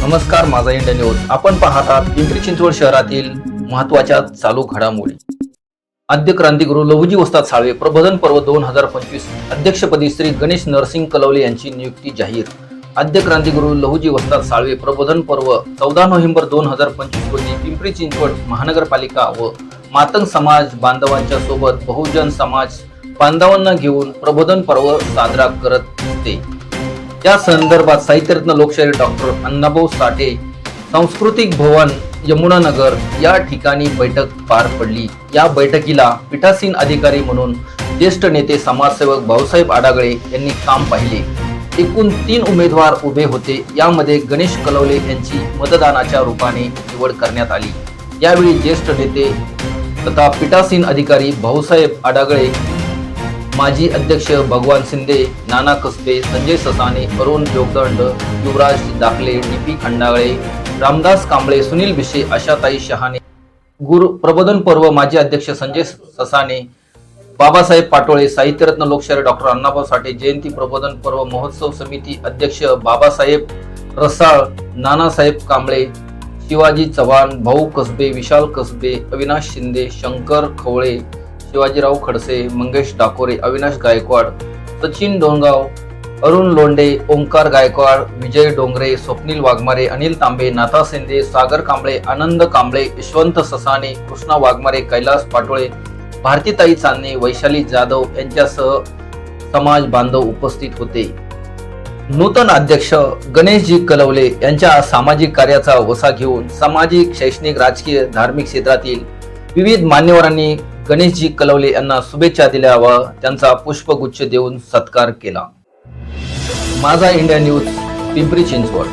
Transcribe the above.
नमस्कार माझा India news. आपण पाहतात पिंपरी चिंचवड शहरातील महत्त्वाच्या चालू घडामोडी. आद्य क्रांतिगुरू लहुजी वस्ताद साळवे प्रबोधन पर्व दोन हजार पंचवीस अध्यक्षपदी श्री गणेश नरसिंग कलवले यांची नियुक्ती जाहीर. आद्य क्रांतिगुरू लहुजी वस्ताद साळवे प्रबोधन पर्व चौदा नोव्हेंबर दोन हजार पंचवीस रोजी पिंपरी चिंचवड महानगरपालिका व मातंग समाज बांधवांच्या सोबत बहुजन समाज बांधवांना घेऊन प्रबोधन पर्व साजरा करत होते या संदर्भात साहित्यरत्न लोकशाहीर डॉक्टर अण्णाभाऊ साठे सांस्कृतिक भवन यमुनानगर या ठिकाणी बैठक पार पडली. या बैठकीला पीठासीन अधिकारी म्हणून ज्येष्ठ नेते समाजसेवक भाऊसाहेब आडागळे यांनी काम पाहिले. एकूण तीन उमेदवार उभे होते. यामध्ये गणेश कलवले यांची मतदानाच्या रूपाने निवड करण्यात आली. यावेळी ज्येष्ठ नेते तथा पीठासीन अधिकारी भाऊसाहेब आडागळे माजी अध्यक्ष भगवान शिंदे नाना कसबे संजय ससाने अरुण जोगदंड युवराज दाखले डी खंडाळे रामदास कांबळे सुनील भिशे आशाताई शहाणे गुरु प्रबोधन पर्व माजी अध्यक्ष संजय ससाने बाबासाहेब पाटोळे साहित्यरत्न लोकशाहीर डॉक्टर अण्णाभाऊ साठे जयंती प्रबोधन पर्व महोत्सव समिती अध्यक्ष बाबासाहेब रसाळ नानासाहेब कांबळे शिवाजी चव्हाण भाऊ कसबे विशाल कसबे अविनाश शिंदे शंकर खवळे शिवाजीराव खडसे मंगेश डाकोरे अविनाश गायकवाड सचिन डोंगाव अरुण लोंडे ओंकार गायकवाड विजय डोंगरे स्वप्नील वाघमारे अनिल तांबे नाथा सेंदे सागर कांबळे आनंद कांबळे यशवंत ससाने कृष्णा वाघमारे कैलास पाटोळे भारतीताई चांदणे वैशाली जाधव यांच्यासह समाज बांधव उपस्थित होते. नूतन अध्यक्ष गणेशजी कलवले यांच्या सामाजिक कार्याचा वसा घेऊन सामाजिक शैक्षणिक राजकीय धार्मिक क्षेत्रातील विविध मान्यवरांनी गणेशजी कलवले यांना शुभेच्छा दिल्या व त्यांचा पुष्पगुच्छ देऊन सत्कार केला. माझा इंडिया न्यूज पिंपरी चिंचवड.